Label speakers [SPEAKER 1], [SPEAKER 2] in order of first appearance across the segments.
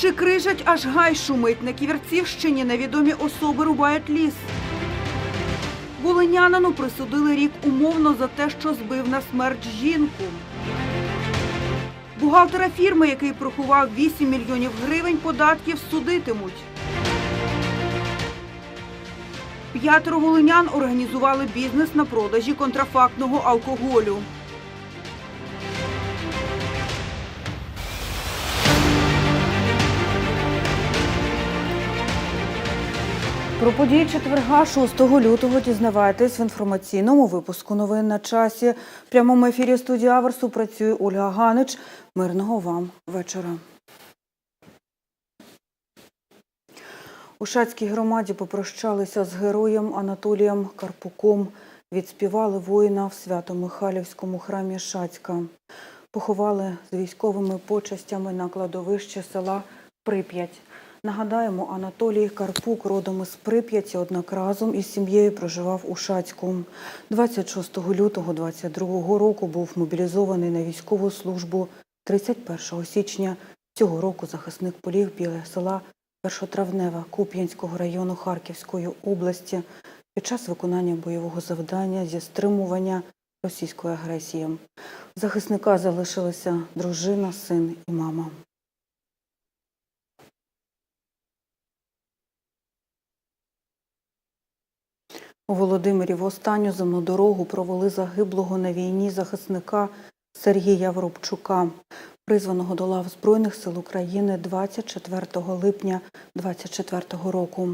[SPEAKER 1] Дощі крижать, аж гай шумить. На Ківерцівщині невідомі особи рубають ліс. Волинянину присудили рік умовно за те, що збив на смерть жінку. Бухгалтера фірми, який проховав 8 мільйонів гривень податків, судитимуть. П'ятеро волинян організували бізнес на продажі контрафактного алкоголю. Про події четверга 6 лютого дізнавайтесь в інформаційному випуску новин на часі. В прямому ефірі студії Аверсу працює Ольга Ганич. Мирного вам вечора. У Шацькій громаді попрощалися з героєм Анатолієм Карпуком. Відспівали воїна в Свято-Михайлівському храмі Шацька. Поховали з військовими почастями на кладовище села Прип'ять. Нагадаємо, Анатолій Карпук родом із Прип'яті, однак разом із сім'єю проживав у Шацьку. 26 лютого 22 року був мобілізований на військову службу. 31 січня цього року захисник поліг біля села Першотравнева Куп'янського району Харківської області під час виконання бойового завдання зі стримування російської агресії. Захисника залишилися дружина, син і мама. У Володимирі в останню земну дорогу провели загиблого на війні захисника Сергія Воробчука, призваного до лав Збройних сил України 24 липня 24 року.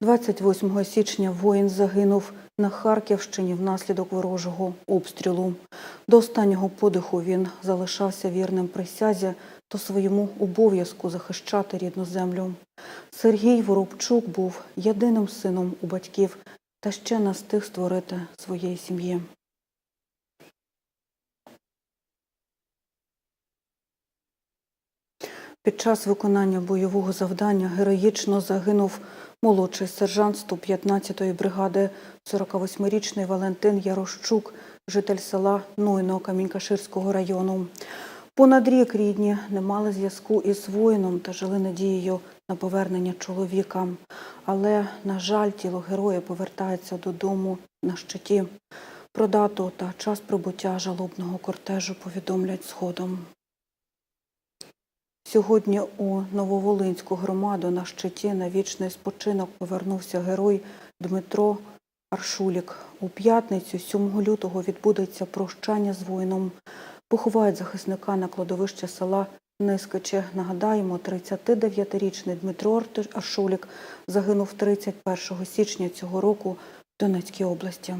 [SPEAKER 1] 28 січня воїн загинув на Харківщині внаслідок ворожого обстрілу. До останнього подиху він залишався вірним присязі та своєму обов'язку захищати рідну землю. Сергій Воробчук був єдиним сином у батьків та ще не встиг створити своєї сім'ї. Під час виконання бойового завдання героїчно загинув молодший сержант 115-ї бригади 48-річний Валентин Ярощук, житель села Нойно Камінькаширського району. Понад рік рідні не мали зв'язку із воїном та жили надією на повернення чоловіка. Але, на жаль, тіло героя повертається додому на щиті. Про дату та час прибуття жалобного кортежу повідомлять згодом. Сьогодні у Нововолинську громаду на щиті на вічний спочинок повернувся герой Дмитро Аршулік. У п'ятницю, 7 лютого, відбудеться прощання з воїном. Поховають захисника на кладовище села Нискиче. Нагадаємо, 39-річний Дмитро Аршулік загинув 31 січня цього року в Донецькій області.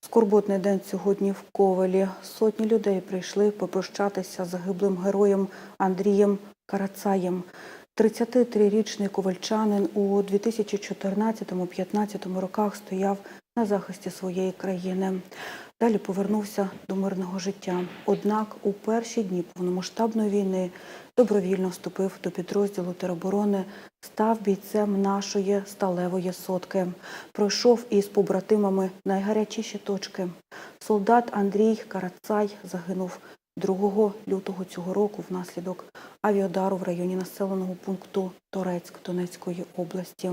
[SPEAKER 1] Скорботний день сьогодні в Ковелі. Сотні людей прийшли попрощатися з загиблим героєм Андрієм Карацаєм. 33-річний ковальчанин у 2014-15 роках стояв на захисті своєї країни. Далі повернувся до мирного життя. Однак у перші дні повномасштабної війни добровільно вступив до підрозділу тероборони, став бійцем нашої сталевої сотки. Пройшов із побратимами найгарячіші точки. Солдат Андрій Карацай загинув 2 лютого цього року внаслідок авіадару в районі населеного пункту Торецьк Донецької області.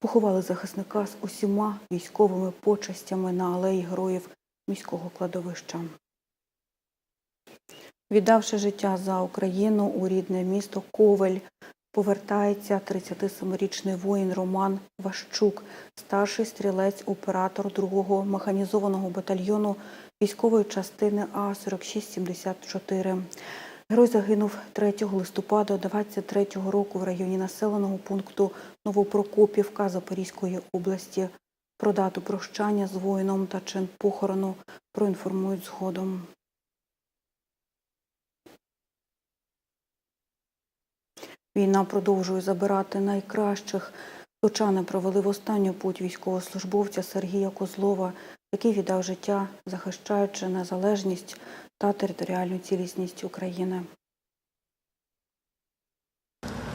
[SPEAKER 1] Поховали захисника з усіма військовими почастями на алеї героїв міського кладовища. Віддавши життя за Україну у рідне місто Ковель, повертається 37-річний воїн Роман Ващук, старший стрілець-оператор 2-го механізованого батальйону військової частини А-4674. Герой загинув 3 листопада 23 року в районі населеного пункту Новопрокопівка Запорізької області. Про дату прощання з воїном та чин похорону проінформують згодом. Війна продовжує забирати найкращих. Лучани провели в останню путь військовослужбовця Сергія Козлова, який віддав життя, захищаючи незалежність та територіальну цілісність України.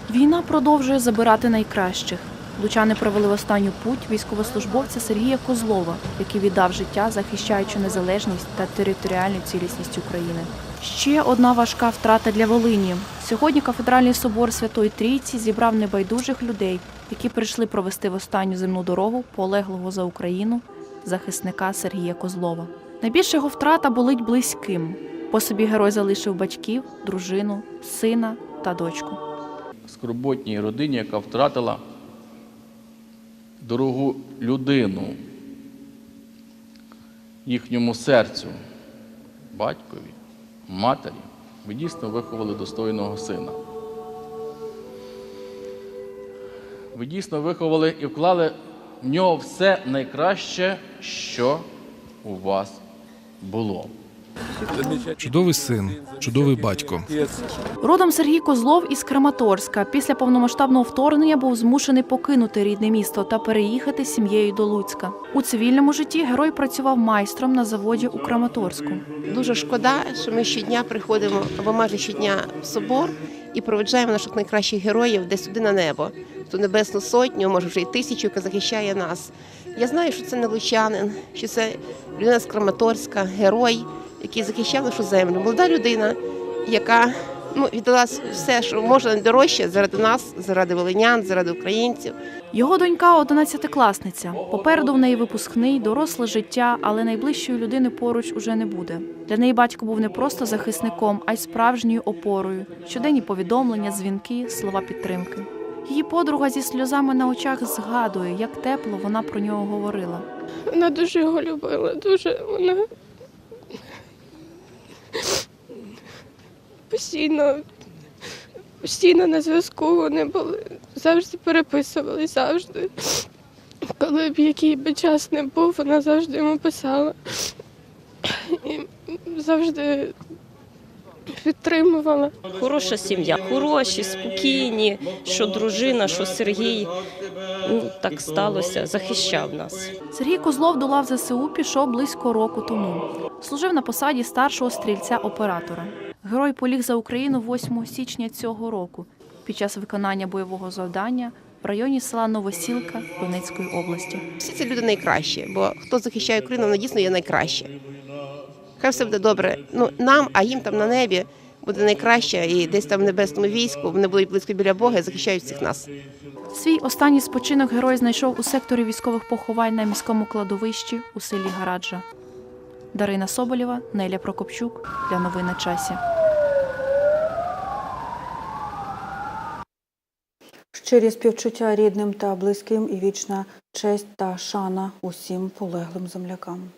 [SPEAKER 2] Війна продовжує забирати найкращих. Лучани провели в останню путь військовослужбовця Сергія Козлова, який віддав життя, захищаючи незалежність та територіальну цілісність України. Ще одна важка втрата для Волині. Сьогодні кафедральний собор Святої Трійці зібрав небайдужих людей, які прийшли провести в останню земну дорогу полеглого за Україну захисника Сергія Козлова. Найбільша його втрата болить близьким. По собі герой залишив батьків, дружину, сина та дочку.
[SPEAKER 3] скорботній родині, яка втратила дорогу людину їхньому серцю, батькові, матері, ви дійсно виховали достойного сина. Ви дійсно виховали і вклали в нього все найкраще, що у вас було.
[SPEAKER 4] Чудовий син, чудовий батько.
[SPEAKER 2] Родом Сергій Козлов із Краматорська. Після повномасштабного вторгнення був змушений покинути рідне місто та переїхати з сім'єю до Луцька. У цивільному житті герой працював майстром на заводі у Краматорську.
[SPEAKER 5] Дуже шкода, що ми щодня приходимо або майже щодня в собор і проведжаємо наших найкращих героїв десь сюди на небо, ту небесну сотню, може вже й тисячу, яка захищає нас. Я знаю, що це не лучанин, що це людина з Краматорська, герой, який захищав нашу землю. Молода людина, яка ну, віддала все, що може найдорожче заради нас, заради волинян, заради українців.
[SPEAKER 2] Його донька одинадцятикласниця. Попереду в неї випускний, доросле життя, але найближчої людини поруч уже не буде. Для неї батько був не просто захисником, а й справжньою опорою. Щоденні повідомлення, дзвінки, слова підтримки. Її подруга зі сльозами на очах згадує, як тепло вона про нього говорила.
[SPEAKER 6] Вона дуже його любила, дуже вона постійно, постійно на зв'язку вони були, завжди переписували, завжди. Коли б який би час не був, вона завжди йому писала. І завжди підтримувала.
[SPEAKER 7] Хороша сім'я, хороші, спокійні, що дружина, що Сергій. Ну, так сталося, захищав нас.
[SPEAKER 2] Сергій Козлов до лав ЗСУ пішов близько року тому. Служив на посаді старшого стрільця-оператора. Герой поліг за Україну 8 січня цього року під час виконання бойового завдання в районі села Новосілка Донецької області.
[SPEAKER 5] Всі ці люди найкращі, бо хто захищає Україну, воно дійсно є найкраще. Хай все буде добре. Ну нам, а їм там на небі буде найкраще, і десь там в небесному війську вони будуть близько біля Бога і захищають всіх нас.
[SPEAKER 2] Свій останній спочинок герой знайшов у секторі військових поховань на міському кладовищі у селі Гараджа. Дарина Соболєва, Неля Прокопчук для новин на часі.
[SPEAKER 1] Щирі співчуття рідним та близьким і вічна честь та шана усім полеглим землякам.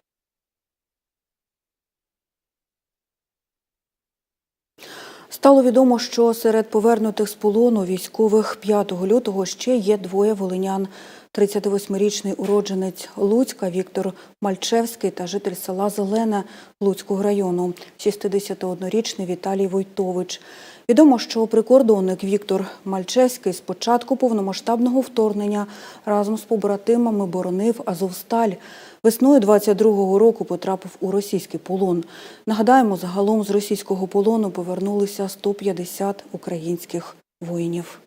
[SPEAKER 1] Стало відомо, що серед повернутих з полону військових 5 лютого ще є двоє волинян. 38-річний уродженець Луцька Віктор Мальчевський та житель села Зелене Луцького району, 61-річний Віталій Войтович. Відомо, що прикордонник Віктор Мальчевський з початку повномасштабного вторгнення разом з побратимами боронив Азовсталь. Весною 22-го року потрапив у російський полон. Нагадаємо, загалом з російського полону повернулися 150 українських воїнів.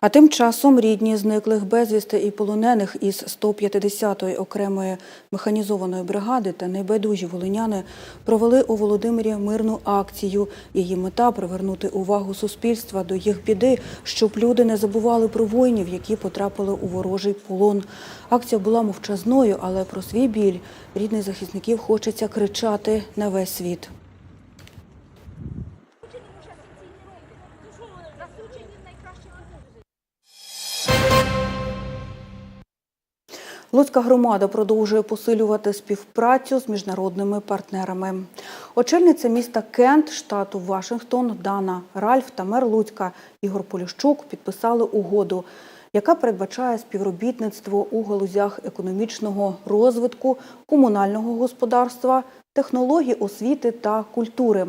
[SPEAKER 1] А тим часом рідні зниклих безвісти і полонених із 150-ї окремої механізованої бригади та найбайдужі волиняни провели у Володимирі мирну акцію. Її мета привернути увагу суспільства до їх біди, щоб люди не забували про воїнів, які потрапили у ворожий полон. Акція була мовчазною, але про свій біль рідних захисників хочеться кричати на весь світ. Луцька громада продовжує посилювати співпрацю з міжнародними партнерами. Очільниця міста Кент, штату Вашингтон, Дана Ральф та мер Луцька Ігор Поліщук підписали угоду, яка передбачає співробітництво у галузях економічного розвитку, комунального господарства, технологій освіти та культури.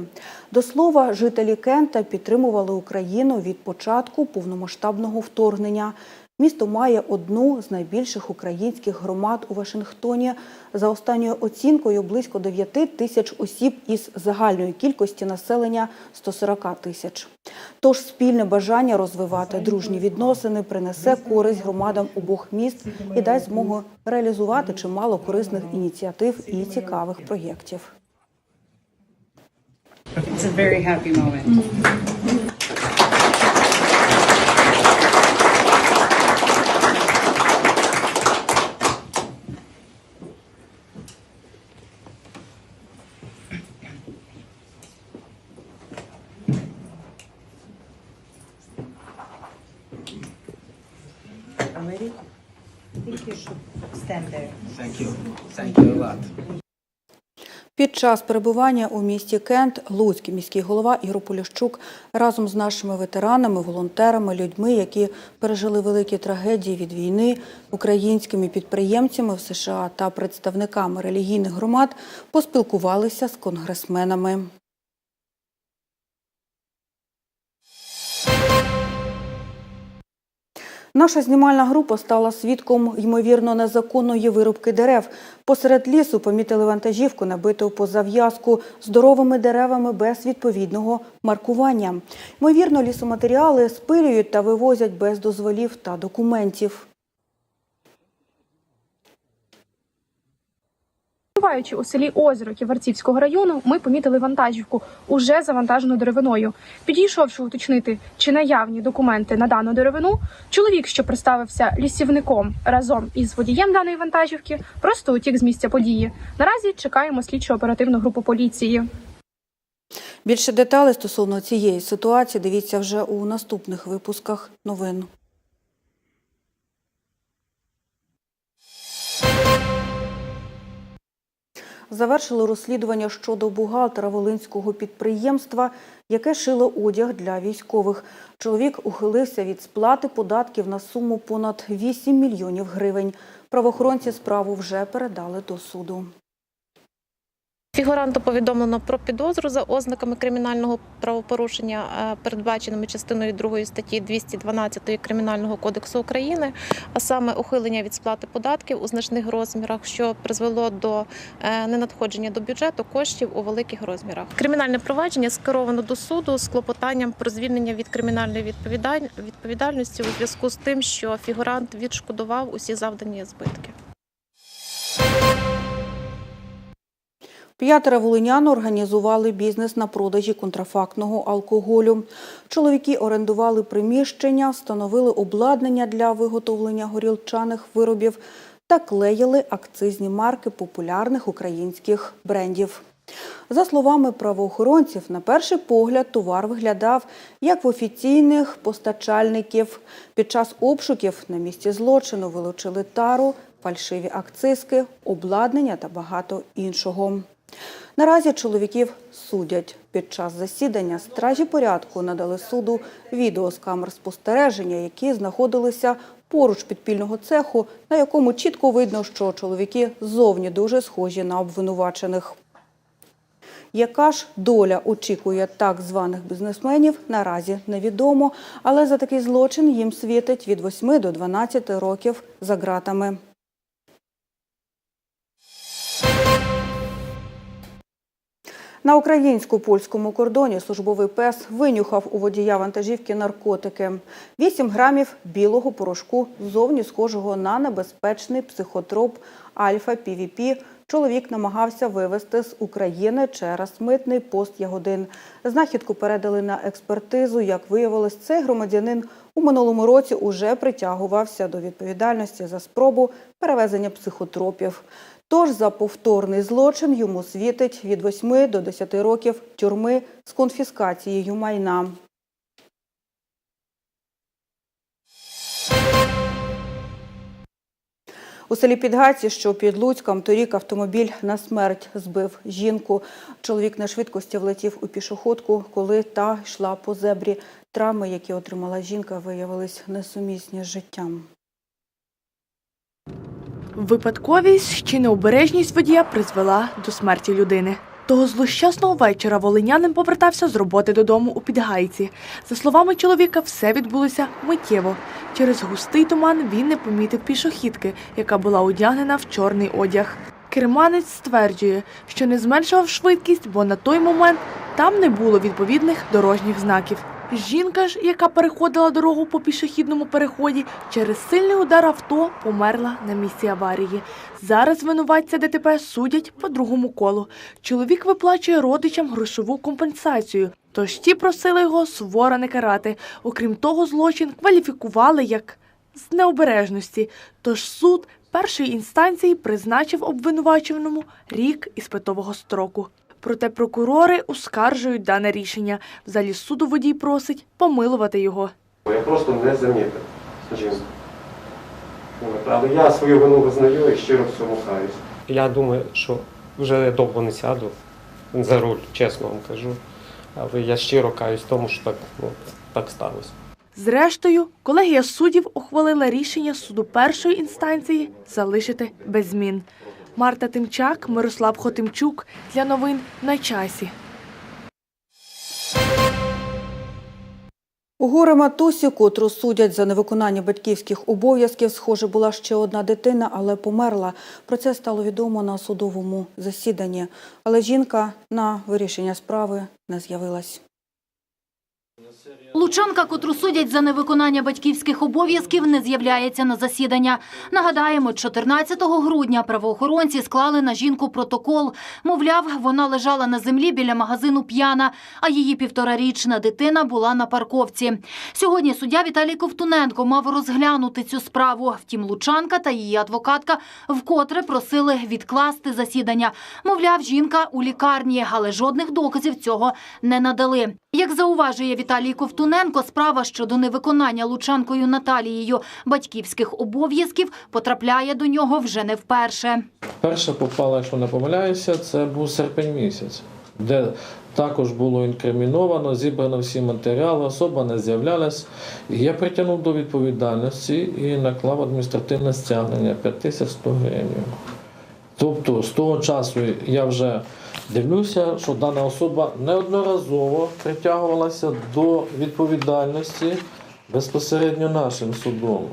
[SPEAKER 1] До слова, жителі Кента підтримували Україну від початку повномасштабного вторгнення. Місто має одну з найбільших українських громад у Вашингтоні. За останньою оцінкою близько 9 тисяч осіб із загальної кількості населення 140 тисяч. Тож спільне бажання розвивати дружні відносини принесе користь громадам обох міст і дасть змогу реалізувати чимало корисних ініціатив і цікавих проєктів.
[SPEAKER 8] It's a very happy.
[SPEAKER 1] Час перебування у місті Кент Луцький міський голова Ігор Поліщук разом з нашими ветеранами, волонтерами, людьми, які пережили великі трагедії від війни, українськими підприємцями в США та представниками релігійних громад поспілкувалися з конгресменами. Наша знімальна група стала свідком ймовірно незаконної вирубки дерев. Посеред лісу помітили вантажівку, набиту по зав'язку здоровими деревами без відповідного маркування. Ймовірно, лісоматеріали спилюють та вивозять без дозволів та документів.
[SPEAKER 9] Перебуваючи у селі Озеро Ківерцівського району, ми помітили вантажівку, уже завантажену деревиною. Підійшовши уточнити, чи наявні документи на дану деревину, чоловік, що представився лісівником разом із водієм даної вантажівки, просто утік з місця події. Наразі чекаємо слідчо-оперативну групу поліції.
[SPEAKER 1] Більше деталей стосовно цієї ситуації дивіться вже у наступних випусках новин. Завершили розслідування щодо бухгалтера волинського підприємства, яке шило одяг для військових. Чоловік ухилився від сплати податків на суму понад 8 мільйонів гривень. Правоохоронці справу вже передали до суду.
[SPEAKER 10] Фігуранту повідомлено про підозру за ознаками кримінального правопорушення, е, передбаченими частиною 2 статті 212 Кримінального кодексу України, а саме ухилення від сплати податків у значних розмірах, що призвело до е, ненадходження до бюджету коштів у великих розмірах. Кримінальне провадження скеровано до суду з клопотанням про звільнення від кримінальної відповідаль- відповідальності у зв'язку з тим, що фігурант відшкодував усі завдані збитки.
[SPEAKER 1] П'ятеро волинян організували бізнес на продажі контрафактного алкоголю. Чоловіки орендували приміщення, встановили обладнання для виготовлення горілчаних виробів та клеїли акцизні марки популярних українських брендів. За словами правоохоронців, на перший погляд товар виглядав як в офіційних постачальників. Під час обшуків на місці злочину вилучили тару, фальшиві акцизки, обладнання та багато іншого. Наразі чоловіків судять. Під час засідання стражі порядку надали суду відео з камер спостереження, які знаходилися поруч підпільного цеху, на якому чітко видно, що чоловіки зовні дуже схожі на обвинувачених. Яка ж доля очікує так званих бізнесменів, наразі невідомо, але за такий злочин їм світить від 8 до 12 років за ґратами. На українсько-польському кордоні службовий пес винюхав у водія вантажівки наркотики. 8 грамів білого порошку, зовні схожого на небезпечний психотроп альфа-півіпі. Чоловік намагався вивезти з України через митний пост Ягодин. Знахідку передали на експертизу. Як виявилось, цей громадянин у минулому році уже притягувався до відповідальності за спробу перевезення психотропів. Тож за повторний злочин йому світить від 8 до 10 років тюрми з конфіскацією майна. У селі Підгаці, що під Луцьком, торік автомобіль на смерть збив жінку. Чоловік на швидкості влетів у пішоходку, коли та йшла по зебрі. Травми, які отримала жінка, виявились несумісні з життям.
[SPEAKER 11] Випадковість чи необережність водія призвела до смерті людини.
[SPEAKER 9] Того злощасного вечора волинянин повертався з роботи додому у Підгайці. За словами чоловіка, все відбулося миттєво. Через густий туман він не помітив пішохідки, яка була одягнена в чорний одяг. Керманець стверджує, що не зменшував швидкість, бо на той момент там не було відповідних дорожніх знаків. Жінка ж, яка переходила дорогу по пішохідному переході, через сильний удар авто померла на місці аварії. Зараз винуватця ДТП судять по другому колу. Чоловік виплачує родичам грошову компенсацію. Тож ті просили його суворо не карати. Окрім того, злочин кваліфікували як з необережності. Тож суд першої інстанції призначив обвинуваченому рік іспитового строку. Проте прокурори оскаржують дане рішення. В залі суду водій просить помилувати його.
[SPEAKER 11] Я просто не замітив Але я свою вину визнаю і щиро в цьому каюсь. Я думаю, що вже довго не сяду за руль, чесно вам кажу. Але я щиро каюсь в тому, що так, ну, так сталося.
[SPEAKER 9] Зрештою, колегія суддів ухвалила рішення суду першої інстанції залишити без змін. Марта Тимчак, Мирослав Хотимчук для новин на часі.
[SPEAKER 1] У горе матусі, котру судять за невиконання батьківських обов'язків, схоже, була ще одна дитина, але померла. Про це стало відомо на судовому засіданні. Але жінка на вирішення справи не з'явилась.
[SPEAKER 12] Лучанка, котру судять за невиконання батьківських обов'язків, не з'являється на засідання. Нагадаємо, 14 грудня правоохоронці склали на жінку протокол. Мовляв, вона лежала на землі біля магазину п'яна, а її півторарічна дитина була на парковці. Сьогодні суддя Віталій Ковтуненко мав розглянути цю справу. Втім, Лучанка та її адвокатка вкотре просили відкласти засідання. Мовляв, жінка у лікарні, але жодних доказів цього не надали. Як зауважує Віталій Ковтуненко, справа щодо невиконання Лучанкою Наталією батьківських обов'язків потрапляє до нього вже не вперше.
[SPEAKER 3] Перша попала, якщо не помиляюся, це був серпень місяць, де також було інкриміновано, зібрано всі матеріали, особа не з'являлась. Я притягнув до відповідальності і наклав адміністративне стягнення 5100 гривень. Тобто з того часу я вже дивлюся, що дана особа неодноразово притягувалася до відповідальності безпосередньо нашим судом.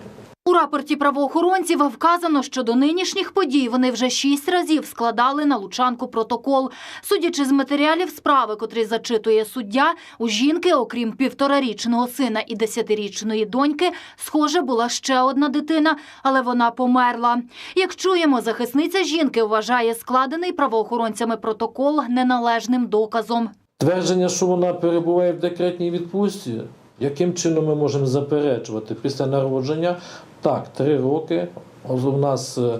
[SPEAKER 12] Рапорті правоохоронців вказано, що до нинішніх подій вони вже шість разів складали на Лучанку протокол. Судячи з матеріалів справи, котрі зачитує суддя, у жінки, окрім півторарічного сина і десятирічної доньки, схоже, була ще одна дитина, але вона померла. Як чуємо, захисниця жінки вважає складений правоохоронцями протокол неналежним доказом.
[SPEAKER 3] Твердження, що вона перебуває в декретній відпустці, яким чином ми можемо заперечувати після народження? Так, три роки. У нас е,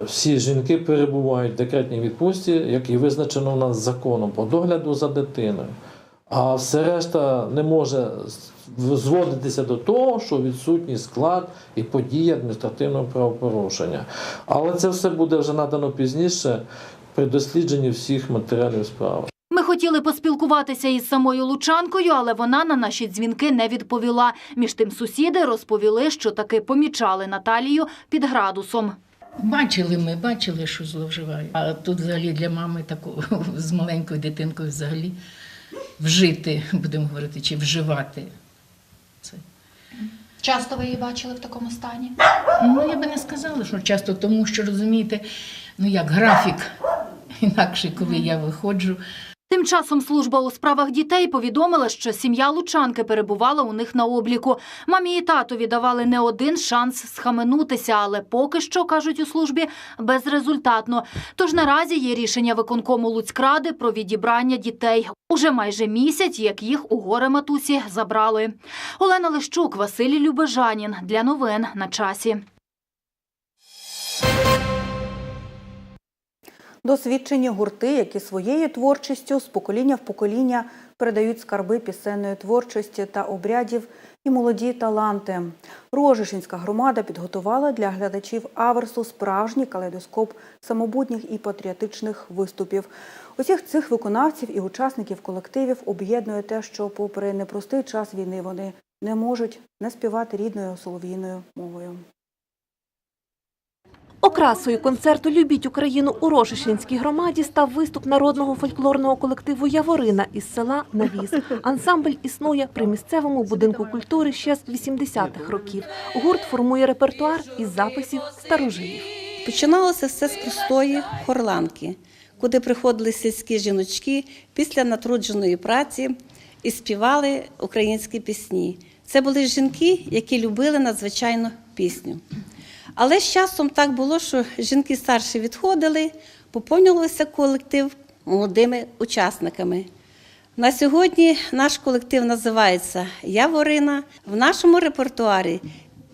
[SPEAKER 3] всі жінки перебувають в декретній відпустці, як і визначено у нас законом по догляду за дитиною. А все решта не може зводитися до того, що відсутній склад і події адміністративного правопорушення. Але це все буде вже надано пізніше при дослідженні всіх матеріалів справи.
[SPEAKER 12] Ми хотіли поспілкуватися із самою Лучанкою, але вона на наші дзвінки не відповіла. Між тим сусіди розповіли, що таки помічали Наталію під градусом.
[SPEAKER 13] Бачили ми, бачили, що зловживає. А тут взагалі для мами такого з маленькою дитинкою взагалі вжити, будемо говорити, чи вживати. Це.
[SPEAKER 12] Часто ви її бачили в такому стані?
[SPEAKER 13] Ну, я би не сказала, що часто, тому що розумієте, ну як графік інакше, коли я виходжу.
[SPEAKER 12] Тим часом служба у справах дітей повідомила, що сім'я Лучанки перебувала у них на обліку. Мамі і татові давали не один шанс схаменутися, але поки що, кажуть у службі, безрезультатно. Тож наразі є рішення виконкому Луцькради про відібрання дітей. Уже майже місяць, як їх у горе матусі забрали. Олена Лищук, Василій Любежанін. Для новин на часі.
[SPEAKER 1] Досвідчені гурти, які своєю творчістю з покоління в покоління передають скарби пісенної творчості та обрядів і молоді таланти. Рожишинська громада підготувала для глядачів аверсу справжній калейдоскоп самобутніх і патріотичних виступів. Усіх цих виконавців і учасників колективів об'єднує те, що, попри непростий час війни, вони не можуть не співати рідною солов'їною мовою.
[SPEAKER 14] Окрасою концерту Любіть Україну у Рожишинській громаді став виступ народного фольклорного колективу Яворина із села Навіс. Ансамбль існує при місцевому будинку культури ще з 80-х років. Гурт формує репертуар із записів старожилів.
[SPEAKER 15] Починалося все з простої хорланки, куди приходили сільські жіночки після натрудженої праці і співали українські пісні. Це були жінки, які любили надзвичайно пісню. Але з часом так було, що жінки старші відходили, поповнювався колектив молодими учасниками. На сьогодні наш колектив називається Яворина. В нашому репертуарі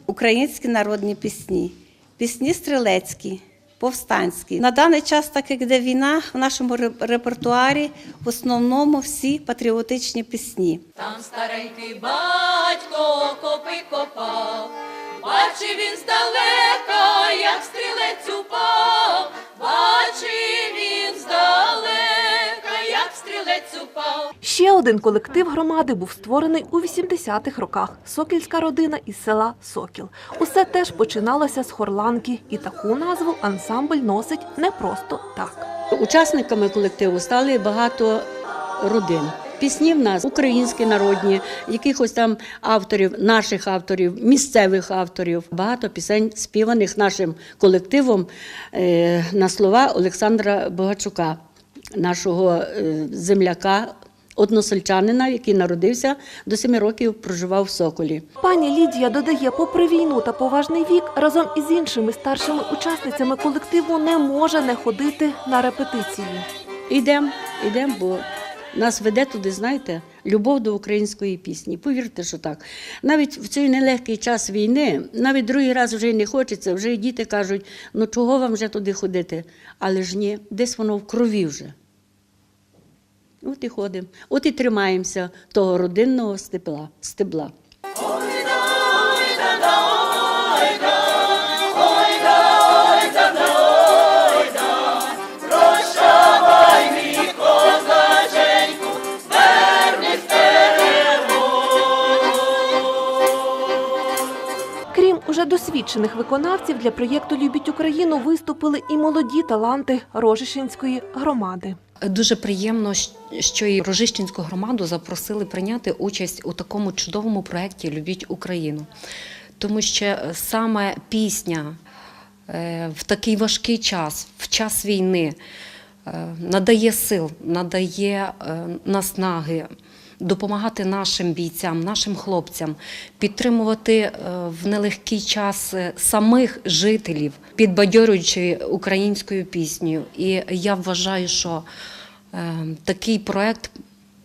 [SPEAKER 15] українські народні пісні, пісні стрілецькі, повстанські. На даний час, так як йде війна, в нашому репертуарі в основному всі патріотичні пісні.
[SPEAKER 16] Там старенький батько окопи копав, бачив він здалека, як стрілець упав, бачив він здалека, як стрілець упав.
[SPEAKER 14] Ще один колектив громади був створений у 80-х роках. Сокільська родина із села Сокіл. Усе теж починалося з хорланки, і таку назву ансамбль носить не просто так.
[SPEAKER 17] Учасниками колективу стали багато родин. Пісні в нас українські народні, якихось там авторів, наших авторів, місцевих авторів. Багато пісень співаних нашим колективом е, на слова Олександра Богачука, нашого е, земляка, односельчанина, який народився до семи років, проживав в Соколі.
[SPEAKER 14] Пані Лідія додає, попри війну та поважний вік, разом із іншими старшими учасницями колективу не може не ходити на репетиції.
[SPEAKER 17] Ідемо, ідемо, бо нас веде туди, знаєте, любов до української пісні. Повірте, що так. Навіть в цей нелегкий час війни, навіть другий раз вже й не хочеться, вже й діти кажуть, ну чого вам вже туди ходити? Але ж ні, десь воно в крові вже. От і ходимо, от і тримаємося того родинного стебла. стебла.
[SPEAKER 14] Досвідчених виконавців, для проєкту Любіть Україну виступили і молоді таланти Рожишинської громади.
[SPEAKER 18] Дуже приємно, що і Рожищенську громаду запросили прийняти участь у такому чудовому проєкті Любіть Україну. Тому що саме пісня е, в такий важкий час, в час війни, е, надає сил, надає е, наснаги. Допомагати нашим бійцям, нашим хлопцям, підтримувати е, в нелегкий час е, самих жителів, підбадьорюючи українською піснею. І я вважаю, що е, такий проект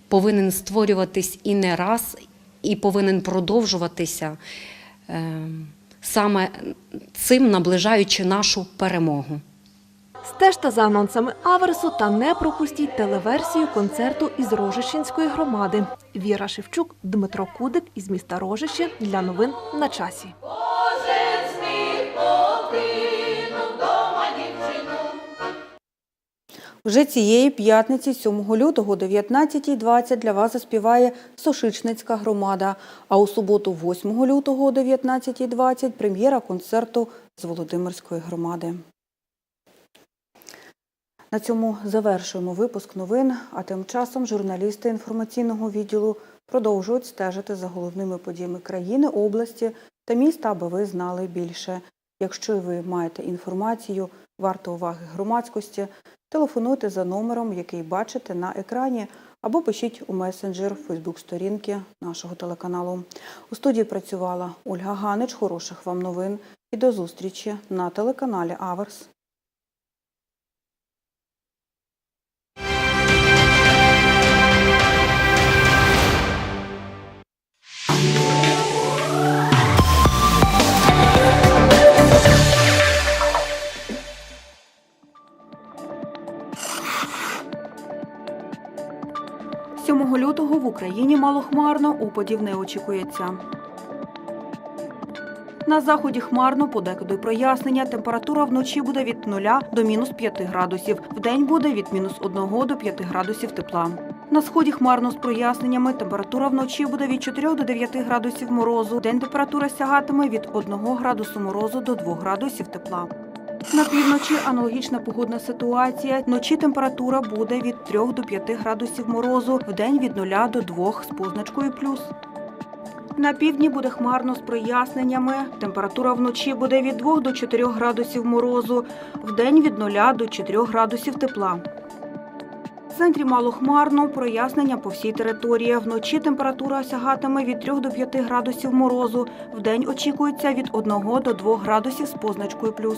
[SPEAKER 18] повинен створюватись і не раз, і повинен продовжуватися саме цим наближаючи нашу перемогу.
[SPEAKER 14] Стежте за анонсами аверсу та не пропустіть телеверсію концерту із Рожищенської громади. Віра Шевчук, Дмитро Кудик із міста Рожище для новин на часі.
[SPEAKER 1] Вже цієї п'ятниці, 7 лютого, о 19.20 для вас заспіває Сошичницька громада. А у суботу, 8 лютого о 19.20 прем'єра концерту з Володимирської громади. На цьому завершуємо випуск новин, а тим часом журналісти інформаційного відділу продовжують стежити за головними подіями країни, області та міста, аби ви знали більше. Якщо ви маєте інформацію, варто уваги громадськості, телефонуйте за номером, який бачите на екрані, або пишіть у месенджер Фейсбук-сторінки нашого телеканалу. У студії працювала Ольга Ганич. Хороших вам новин і до зустрічі на телеканалі Аверс. – лютого в Україні малохмарно, опадів не очікується. На заході хмарно, подекуди прояснення. Температура вночі буде від 0 до мінус 5 градусів. Вдень буде від мінус 1 до 5 градусів тепла. На сході хмарно з проясненнями. Температура вночі буде від 4 до 9 градусів морозу. День температура сягатиме від 1 градусу морозу до 2 градусів тепла. На півночі аналогічна погодна ситуація. Вночі температура буде від 3 до 5 градусів морозу, вдень від 0 до 2 з позначкою плюс. На півдні буде хмарно з проясненнями. Температура вночі буде від 2 до 4 градусів морозу, вдень від 0 до 4 градусів тепла. В центрі малохмарно, прояснення по всій території. Вночі температура сягатиме від 3 до 5 градусів морозу. Вдень очікується від 1 до 2 градусів з позначкою плюс.